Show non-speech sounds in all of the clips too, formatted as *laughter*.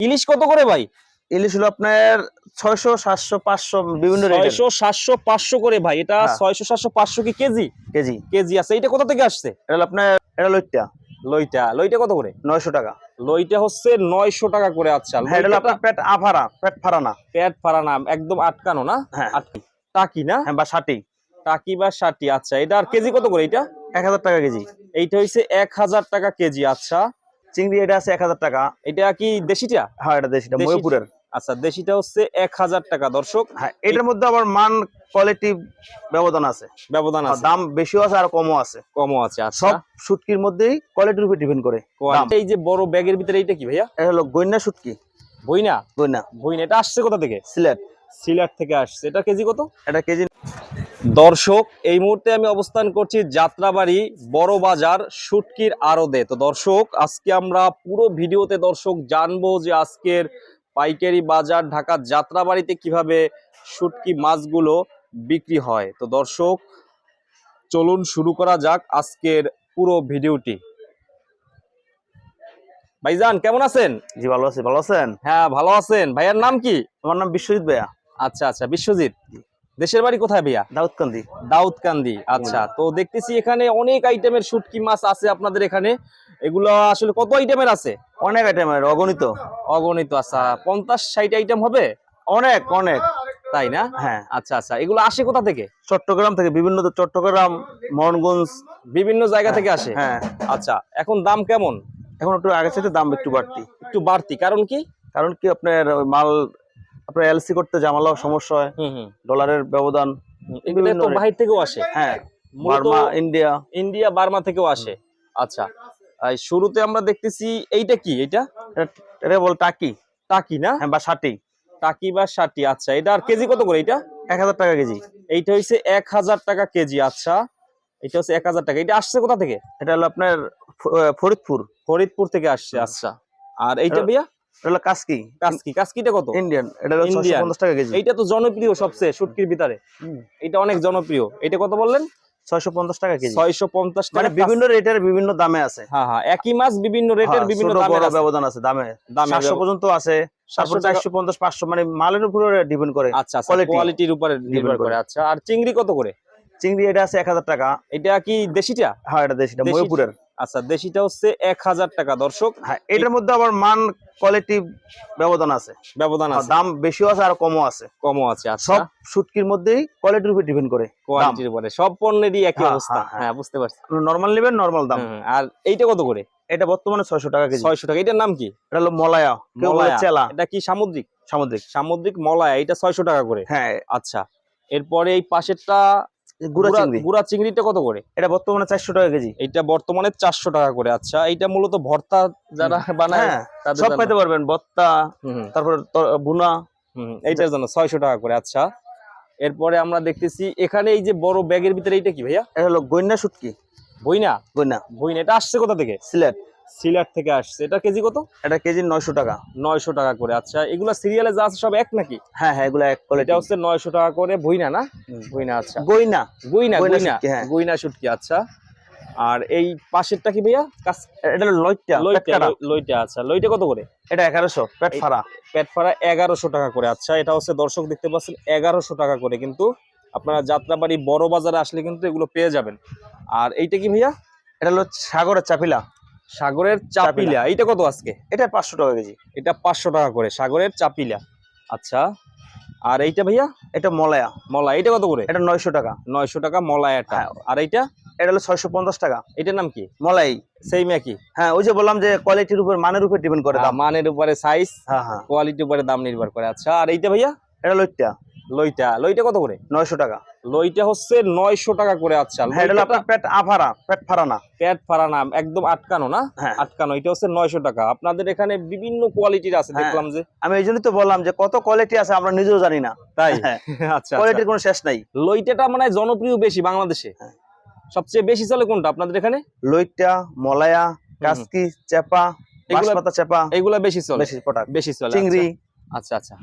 ইলিশ কত করে ভাই? ইলিশ হলো আপনার ছয়শো সাতশো পাঁচশো বিভিন্ন ছয়শো সাতশো পাঁচশো করে ভাই। এটা হ্যাঁ। ছয়শো সাতশো পাঁচশো কি কেজি? কেজি। কেজি আছে। এটা কোথা থেকে আসছে? এটা আপনার এটা লইটটা। লইটা লইটা কত করে? নয়শো টাকা। লইটা হচ্ছে নয়শো টাকা করে আচ্ছা। হ্যাঁ পেট আফারা পেট ফারানা। পেট ফারানা একদম আটকানো না? হ্যাঁ। আটকি। টাকি না? হ্যাঁ বা ষাটি। টাকি বা ষাটি আচ্ছা। এটা আর কেজি কত করে এটা? এক হাজার টাকা কেজি। এইটা হচ্ছে এক হাজার টাকা কেজি আচ্ছা। চিংড়ি এটা আছে এক হাজার টাকা। এটা কি দেশিটা? হ্যাঁ এটা দেশিটা দেশি- ময়ূপুরের আচ্ছা দেশিটা হচ্ছে এক হাজার টাকা দর্শক। হ্যাঁ এটার মধ্যে আবার মান কোয়ালিটি ব্যবধান আছে। ব্যবধান আছে। দাম বেশিও আছে আর কমও আছে। কমও আছে আচ্ছা। সব শুটকির মধ্যেই কোয়ালিটির উপর ডিপেন্ড করে এই যে বড় ব্যাগের ভিতরে এইটা কি ভাইয়া? এটা হলো গইনা শুটকি বইনা গইনা বইনা এটা আসছে কোথা থেকে? সিলেট। সিলেট থেকে আসছে। এটা কেজি কত? এটা কেজি দর্শক এই মুহূর্তে আমি অবস্থান করছি যাত্রাবাড়ি বড় বাজার শুটকির আড়দে তো দর্শক আজকে আমরা পুরো ভিডিওতে দর্শক জানব যে আজকের পাইকারি বাজার ঢাকা যাত্রাবাড়িতে কীভাবে শুটকি মাছগুলো বিক্রি হয়। তো দর্শক চলুন শুরু করা যাক আজকের পুরো ভিডিওটি। ভাইজান কেমন আছেন? জি ভালো আছি। ভালো আছেন? হ্যাঁ ভালো আছেন। ভাইয়ার নাম কি? আমার নাম বিশ্বজিৎ ভাইয়া। আচ্ছা আচ্ছা বিশ্বজিৎ। দেশের বাড়ি কোথায় ভাইয়া? দাউদকান্দি। দাউদকান্দি আচ্ছা। তো দেখতেছি এখানে অনেক আইটেমের শুটকি মাছ আছে আপনাদের এখানে। এগুলো আসলে কত আইটেমের আছে? অনেক আইটেমের অগণিত। অগণিত আচ্ছা। পঞ্চাশ ষাট আইটেম হবে? অনেক অনেক। তাই না? হ্যাঁ। আচ্ছা আচ্ছা। এগুলো আসে কোথা থেকে? চট্টগ্রাম থেকে বিভিন্ন চট্টগ্রাম মোহনগঞ্জ বিভিন্ন জায়গা থেকে আসে? হ্যাঁ। আচ্ছা এখন দাম কেমন? এখন একটু আগের সাথে দাম একটু বাড়তি। একটু বাড়তি। কারণ কি? কারণ কি আপনার মাল আপনার এলসি করতে জামালাও সমস্যা হয়। ডলারের ব্যবধান এগুলো তো বাহির থেকেও আসে। হ্যাঁ বার্মা ইন্ডিয়া। ইন্ডিয়া বার্মা থেকেও আসে। আচ্ছা শুরুতে আমরা দেখতেছি এইটা কি? এটা- এটা বল টাকি। টাকি না? হ্যাঁ বা ষাটি। টাকি বা ষাটি আচ্ছা। এটা আর কেজি কত করে এটা এক হাজার টাকা কেজি। এইটা হচ্ছে এক হাজার টাকা কেজি আচ্ছা। এটা হচ্ছে এক হাজার টাকা। এটা আসছে কোথা থেকে? এটা হলো আপনার ফরিদপুর। ফরিদপুর থেকে আসছে আচ্ছা। আর এইটা ভাইয়া? হলো কাসকি। কাসকি। কাসকিটা কত? ইন্ডিয়ান। এটা হলো টাকা কেজি। তো জনপ্রিয় সবচেয়ে শুটকির ভিতরে। এটা অনেক জনপ্রিয়। এটা কত বললেন? ছয়শো পঞ্চাশ টাকা কেজি। মানে বিভিন্ন রেটের বিভিন্ন দামে আছে। হ্যাঁ হ্যাঁ একই মাছ বিভিন্ন রেটের হ্যাঁ, বিভিন্ন ছোট দামের আছে। ব্যবধান আছে দামে। পর্যন্ত আছে। তারপর 700 টাকা- চারশো পঞ্চাশ পাঁচশো মানে মালের উপরে ডিপেন্ড করে। আচ্ছা আচ্ছা কোয়ালিটির উপরে নির্ভর করে। আচ্ছা। আর চিংড়ি কত করে? চিংড়ি এটা আছে এক হাজার টাকা। এটা কি দেশিটা? হ্যাঁ এটা দেশিটা দেশি- ময়ূপুরের আচ্ছা দেশিটা হচ্ছে এক হাজার টাকা দর্শক। হ্যাঁ এটার মধ্যে আবার মান কোয়ালিটি ব্যবধান আছে। ব্যবধান আছে। দাম বেশিও আছে আর কমও আছে। কমও আছে আচ্ছা। সব শুটকির মধ্যেই কোয়ালিটির উপর ডিপেন্ড করে কোয়ালিটির উপরে সব পণ্যেরই একই হ্যাঁ, অবস্থা। হ্যাঁ, হ্যাঁ। হ্যাঁ বুঝতে পারছি। নর্মাল নেবেন নর্মাল দাম। আর এইটা কত করে? এটা বর্তমানে ছয়শো টাকা কেজি। ছয়শো টাকা এটার নাম কি? এটা হলো মলায়া। মলায়া। চেলা। এটা কি সামুদ্রিক? সামুদ্রিক। সামুদ্রিক মলায়া এটা ছয়শো টাকা করে। হ্যাঁ। আচ্ছা এরপরে এই পাশেরটা গুড়া গুড়া- চিংড়ি। গুড়া চিংড়িটা কত করে? এটা বর্তমানে চারশো টাকা কেজি। এইটা বর্তমানে চারশো টাকা করে। আচ্ছা এইটা মূলত ভর্তা যারা বানায় হ্যাঁ সব জন্য। পারবেন হুম, তারপর বুনা এইটার জন্য ছয়শো টাকা করে আচ্ছা। এরপরে আমরা দেখতেছি এখানে এই যে বড় ব্যাগের ভিতরে এইটা কি ভাইয়া? এটা হলো গইনা শুটকি। বইনা? গইনা বইনা এটা আসছে কোথা থেকে? সিলেট। সিলেট থেকে আসছে। এটা কেজি কত? এটা কেজি নয়শো টাকা। নয়শো টাকা করে। আচ্ছা এগুলা সিরিয়ালে যা আছে সব এক নাকি? হ্যাঁ হ্যাঁ এগুলো এক কোয়ালিটি এটা হচ্ছে নয়শো টাকা করে বইনা না? বইনা আচ্ছা। গইনা গুইনা গুইনা গুইনা শুটকি। আচ্ছা। আর এই পাশেরটা কি ভাইয়া? এটা হলো লইটটা লইটা লইটা আচ্ছা। লইটা কত করে? এটা এগারোশো পেট ফাড়া পেট ফাড়া এগারোশো টাকা করে। আচ্ছা এটা হচ্ছে দর্শক দেখতে পাচ্ছেন এগারোশো টাকা করে। কিন্তু আপনারা যাত্রাবাড়ি বড় বাজারে আসলে কিন্তু এগুলো পেয়ে যাবেন। আর এইটা কি ভাইয়া? এটা হলো সাগরের চাপিলা। সাগরের চাপিলা এইটা কত আজকে? এটা পাঁচশো টাকা কেজি। এটা পাঁচশো টাকা করে সাগরের চাপিলা। আচ্ছা আর এইটা ভাইয়া? এটা মলায়া। মলা এটা কত করে? এটা নয়শো টাকা। নয়শো টাকা মলায়াটা হ্যাঁ। আর এইটা? এটা হলো ছয়শো পঞ্চাশ টাকা। এটার নাম কি? মলাই। সেই একই। হ্যাঁ ওই যে বললাম যে কোয়ালিটির উপর মানের উপর ডিপেন্ড করে দাম। মানের উপরে সাইজ হ্যাঁ হ্যাঁ। কোয়ালিটির উপরে দাম নির্ভর করে। আচ্ছা আর এইটা ভাইয়া? এটা লইটটা। লইটা লইটা কত করে? নয়শো টাকা। লইটা হচ্ছে নয়শো টাকা করে আচ্ছা এটা আপনার পেট আফারা পেট ফাড়ানা পেট ফাড়ানা একদম আটকানো না? হ্যাঁ। আটকানো এটা হচ্ছে নয়শো টাকা। আপনাদের এখানে বিভিন্ন কোয়ালিটির আছে হ্যাঁ। দেখলাম যে। আমি এই জন্যই তো বললাম যে কত কোয়ালিটি আছে আমরা নিজেও জানি না। তাই? *laughs* আচ্ছা কোয়ালিটির কোনো শেষ নাই। লইটাটা মানে জনপ্রিয় বেশি বাংলাদেশে। সবচেয়ে বেশি চলে কোনটা আপনাদের এখানে? লইটা মলায়া কাসকি চেপা এগুলা- বাঁশপাতা চেপা এইগুলা বেশি চলে। বেশি পটাক বেশি চলে চিংড়ি। আচ্ছা আচ্ছা।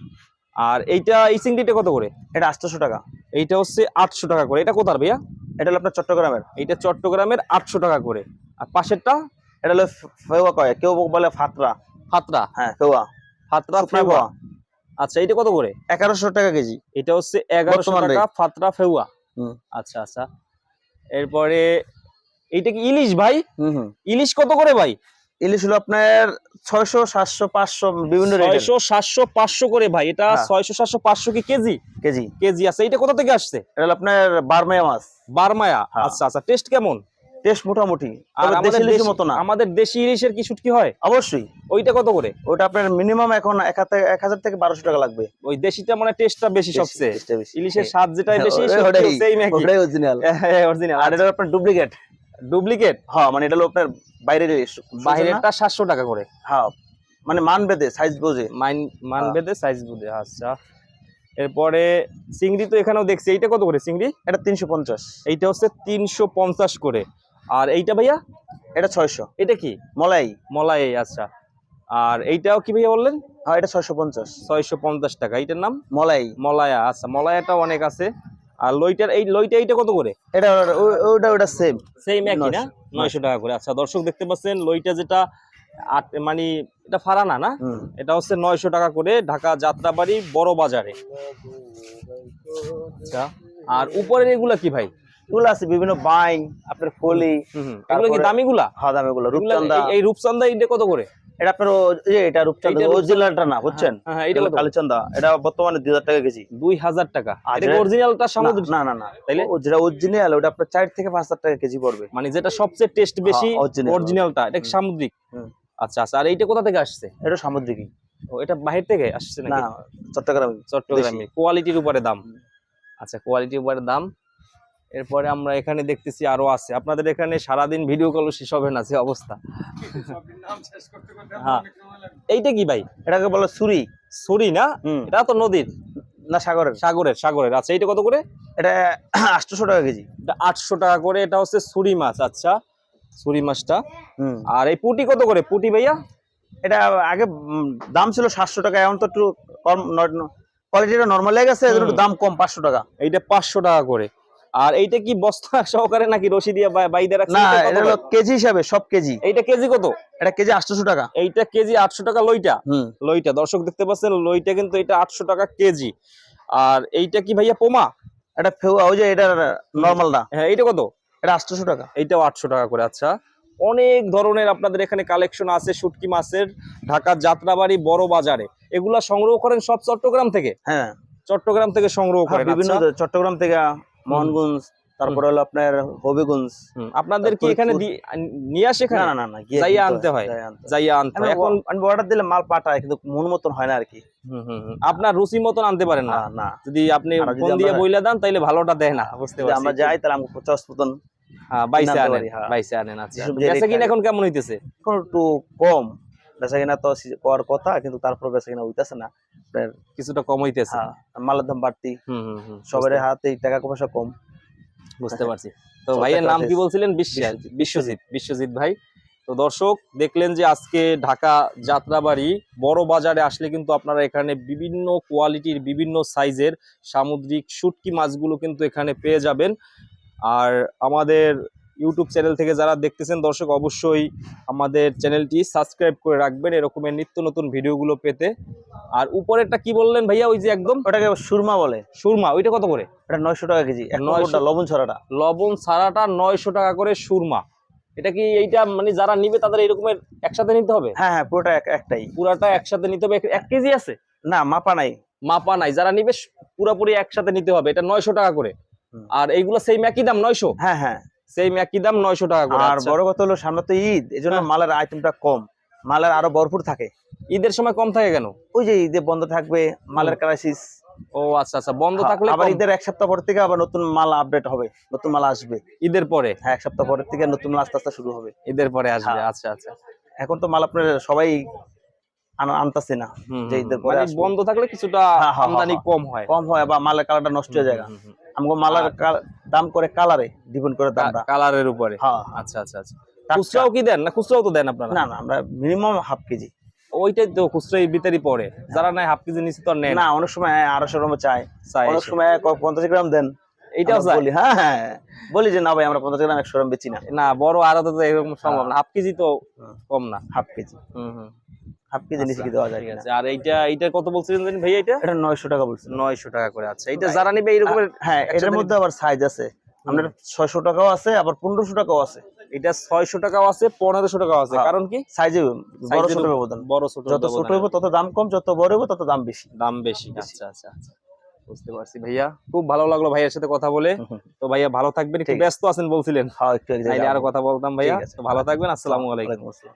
আর এইটা এই চিংড়িটা কত করে? এটা আটশোশো টাকা। এইটা হচ্ছে আটশো টাকা করে। এটা কোথার ভাইয়া? এটা হলো আপনার চট্টগ্রামের। এইটা চট্টগ্রামের আটশো টাকা করে। আর পাশেরটা? এটা হলো ফেওয়া কয়? কেউ বলে ফাতরা। ফাতরা? হ্যাঁ ফেওয়া। ফাতরা পোয়া আচ্ছা এটা কত করে? এগারোশো টাকা কেজি। এটা হচ্ছে এগারোশো টাকা ফাতরা হুম। আচ্ছা আচ্ছা। এরপরে এইটা কি ইলিশ ভাই? হুম হুম। ইলিশ কত করে ভাই? ইলিশ হলো আপনার ছয়শো সাতশো পাঁচশো বিভিন্ন ছয়শো সাতশো পাঁচশো করে ভাই এটা হ্যাঁ। ছয়শো সাতশো পাঁচশো কি কেজি? কেজি। কেজি আছে। এটা কোথা থেকে আসছে? এটা আপনার বারমায়া মাছ। বারমায়া? হ্যাঁ। আচ্ছা আচ্ছা টেস্ট কেমন? টেস্ট মোটামুটি। আর আমাদের দেশি ইলিশের মতো না। আমাদের দেশি ইলিশের কি শুটকি হয়? অবশ্যই। ওইটা কত করে? ওটা আপনার মিনিমাম এখন এক হাতে এক হাজার থেকে বারোশো টাকা লাগবে। ওই দেশিটা মানে টেস্টটা বেশি সবচেয়ে। ইলিশের স্বাদ যেটাই বেশি ওটাই- ওটাই- সেম একই। অরিজিনাল অরিজিনাল আর এটা আপনার ডুপ্লিকেট ডুপ্লিকেট? হ্যাঁ মানে এটা হলো আপনার বাইরের বাইরেরটা সাতশো টাকা করে। হ্যাঁ মানে মান বেঁধে সাইজ বোঝে। মাইন মান হ্যাঁ। বেঁধে সাইজ বুঝে আচ্ছা। এরপরে চিংড়ি তো এখানেও দেখছি। এইটা কত করে চিংড়ি? এটা তিনশো পঞ্চাশ। এইটা হচ্ছে তিনশো পঞ্চাশ করে। আর এইটা ভাইয়া? এটা ছয়শো। এটা কি? মলাই। মলাই আচ্ছা। আর এইটাও কি ভাইয়া বললেন? হ্যাঁ এটা ছয়শো পঞ্চাশ। ছয়শো পঞ্চাশ টাকা। এইটার নাম? মলাই। মলায়া আচ্ছা। মলায়াটা অনেক আছে। আর লইটার এই লইটা এইটা কত করে? এটা ওটা ওটা সেম সেম একই না? 900 নয়শো টাকা করে। আচ্ছা দর্শক দেখতে পাচ্ছেন লইটা যেটা মানে এটা ফারানা না? এটা হচ্ছে নয়শো টাকা করে ঢাকা যাত্রাবাড়ি বড় বাজারে। আচ্ছা আর উপরের এগুলা কি ভাই? এগুলো আছে বিভিন্ন বাইং আপনার ফলি। এগুলো কি দামিগুলা? হ্যাঁ দাম এগুলো রূপচন্দা। এই- রূপচন্দা এটা কত করে? এটা আপনার যে এটা অরিজিনালটা না বুঝছেন? হ্যাঁ, হ্যাঁ, এটা বর্তমানে টাকা কেজি। দুই হাজার টাকা। আর এটা যেটা- অরিজিনালটা সামুদ্রিক না না না। তাইলে? যেটা অরিজিনাল ওটা আপনার থেকে পাঁচ হাজার টাকা কেজি পড়বে। মানে যেটা সবচেয়ে টেস্ট বেশি হ্যাঁ। অরিজিনালটা এটা সামুদ্রিক। আচ্ছা আচ্ছা আর এইটা কোথা থেকে আসছে? এটা সামুদ্রিকই। ও এটা বাহির থেকে আসছে না চট্টগ্রামে কোয়ালিটির উপরে দাম। আচ্ছা কোয়ালিটির উপরে দাম। এরপরে আমরা এখানে দেখতেছি আরও আছে। আপনাদের এখানে সারাদিন ভিডিও কল শেষ হবে না যে অবস্থা। হ্যাঁ। এইটা কি ভাই? এটাকে বলো সুরি সরি না? এটা তো নদীর। না সাগরের। সাগরের সাগরের। আচ্ছা এইটা কত করে? এটা *clears throat* আটশোশো টাকা কেজি। এটা আটশো টাকা করে। এটা হচ্ছে সুরি মাছ। আচ্ছা সুরি মাছটা। আর এই পুটি কত করে? পুটি ভাইয়া? এটা আগে দাম ছিল সাতশো টাকা এখন তো একটু কম কোয়ালিটিটা নর্মাল হয়ে গেছে একটু দাম কম পাঁচশো টাকা। এইটা পাঁচশো টাকা করে। আর এইটা কি বস্তা *laughs* সহকারে নাকি রশি দিয়ে বাইদে রাখছে না এটা হলো কেজি হিসাবে সব কেজি। এইটা কেজি কত? এটা কেজি আটশোশো টাকা। এইটা কেজি আটশো টাকা লইটা? লইটা। দর্শক দেখতে পাচ্ছেন লইটা কিন্তু এটা আটশো টাকা কেজি। আর এইটা কি ভাইয়া পোমা? এটা ফেউয়া ওই যে এটা নর্মাল না হ্যাঁ এইটা কত? এটা আটশোশো টাকা। এইটাও আটশো টাকা করে আচ্ছা। অনেক ধরনের আপনাদের এখানে কালেকশন আছে শুটকি মাছের ঢাকার যাত্রাবাড়ি বড় বাজারে। এগুলা সংগ্রহ করেন সব চট্টগ্রাম থেকে? হ্যাঁ। চট্টগ্রাম থেকে সংগ্রহ হ্যাঁ, করেন বিভিন্ন আচ্ছা। চট্টগ্রাম থেকে মোহনগঞ্জ তারপরে হলো আপনার হবিগঞ্জ। আপনাদের কি এখানে নিয়ে আসে না এখানে না না না যাইয়া আনতে হয়। যাইয়া আনতে হয়। এখন আমি অর্ডার দিলে মাল পাঠায় কিন্তু মন মতন হয় না আর কি। হুম, হুম, হুম। আপনার রুচি মতন আনতে পারেন না। না যদি আপনি ফোন দিয়ে বইলা দেন তাইলে ভালোটা দেয় না বুঝতে যদি আমরা যাই তাহলে আমাকে পঞ্চাশ মতন হ্যাঁ বাইসে আনেন হ্যাঁ। বাইসে আনেন আচ্ছা। বেচা কিনা এখন কেমন হইতেছে? এখন একটু কম। বেচা কিনা তো করার কথা কিন্তু তারপর বেচা কিনা হইতেছে না। কিছুটা কম হইতেছে। হ্যাঁ, মালের দাম বাড়তি। হুম হুম হুম সবার হাতে টাকা পয়সা কম। বুঝতে পারছি। তো ভাইয়ের নাম কি বলছিলেন? বিশ্বজিৎ বিশ্বজিৎ ভাই। তো দর্শক দেখলেন যে আজকে ঢাকা যাত্রাবাড়ি বড় বাজারে আসলে কিন্তু আপনারা এখানে বিভিন্ন কোয়ালিটির বিভিন্ন সাইজের সামুদ্রিক শুটকি মাছগুলো কিন্তু এখানে পেয়ে যাবেন। আর আমাদের ইউটিউব চ্যানেল থেকে যারা দেখতেছেন দর্শক অবশ্যই আমাদের চ্যানেলটি সাবস্ক্রাইব করে রাখবেন এরকমের নিত্য নতুন ভিডিওগুলো পেতে। আর উপরেরটা কি বললেন ভাইয়া ওই যে একদম? ওটাকে সুরমা বলে। সুরমা ওইটা কত করে? এটা নয়শো টাকা কেজি। নম্বরটা লবণ ছড়াটা। লবণ ছাড়াটা নয়শো টাকা করে সুরমা। এটা কি এইটা মানে যারা নিবে তাদের এরকমের একসাথে নিতে হবে? হ্যাঁ হ্যাঁ পুরোটা এক- একটাই। পুরাটা একসাথে নিতে হবে। এক- এক কেজি আছে? না মাপা নাই। মাপা নাই। যারা নিবে পুরোপুরি একসাথে নিতে হবে। এটা নয়শো টাকা করে। আর এইগুলো সেই একই দাম নয়শো? হ্যাঁ হ্যাঁ। সেই একই দাম নয়শো টাকা করে আর আচ্ছা। বড় কথা হলো সামনে তো ঈদ এই জন্য হ্যাঁ। মালের আইটেমটা কম। মালের আরও ভরপুর থাকে। ঈদের সময় কম থাকে কেন? ওই যে ঈদে বন্ধ থাকবে মালের ক্রাইসিস ও আচ্ছা আচ্ছা বন্ধ থাকলে আবার ঈদের এক সপ্তাহ পর থেকে আবার নতুন মাল আপডেট হবে নতুন মাল আসবে। ঈদের পরে? হ্যাঁ এক সপ্তাহ পরের থেকে নতুন মাল আস্তে আস্তে শুরু হবে। ঈদের পরে আসবে হ্যাঁ। আচ্ছা আচ্ছা। এখন তো মাল আপনার সবাই আনা- আনতাছে না যে ঈদের পরে মানে বন্ধ থাকলে কিছুটা হ্যাঁ, হ্যাঁ, হ্যাঁ, আমদানি হ্যাঁ। কম হয়। কম হয় বা মালের কালারটা নষ্ট হয়ে যায়। আমাকে মালের দাম করে কালারে ডিপেন্ড করে দামটা। কালারের উপরে? হ্যাঁ আচ্ছা আচ্ছা আচ্ছা। খুচরাও কি দেন? না খুচরাও তো দেন আপনারা? না না আমরা মিনিমাম হাফ কেজি। ওইটাই তো খুচরা ভিতরই পড়ে। যারা নাই হাফ কেজি নিচে তো নেয় না। অনেক সময় আড়াইশো গ্রাম চাই চাই অনেক সময় পঞ্চাশ গ্রাম দেন। এইটাও বলি হ্যাঁ হ্যাঁ বলি যে না ভাই আমরা পঞ্চাশ গ্রাম একশো গ্রাম বেচি না। না বড় আরও তো এরকম সম্ভব না। হাফ কেজি তো কম না। Half KG. হুম হুম। হাফ কেজি নিচে কি দেওয়া যায় ঠিক আছে। আর এইটা এইটা কত বলছিলেন জানি ভাইয়া এটা এটা নয়শো টাকা বলছিল নয়শো টাকা করে আচ্ছা। এইটা যারা নিবে এইরকম হ্যাঁ এটার মধ্যে আবার সাইজ আছে। আপনার ছয়শো টাকাও আছে আবার পনেরোশো টাকাও আছে। এটা ছয়শো টাকাও আছে পনেরোশো টাকাও আছে। হ্যাঁ। কারণ কি? সাইজে বড় ছোট ব্যবধান বড় ছোট যত ছোট। হইব তত দাম কম যত বড় হইব তত দাম বেশি। দাম বেশি আচ্ছা আচ্ছা আচ্ছা। বুঝতে পারছি ভাইয়া। খুব ভালো লাগল ভাইয়ের সাথে কথা বলে। তো ভাইয়া ভালো থাকবেন একটু ব্যস্ত আছেন বলছিলেন। হ্যাঁ আরও। কথা বলতাম ভাইয়া। ভালো থাকবেন আসসালামু আলাইকুম ওয়ালাইকুম আসসালাম।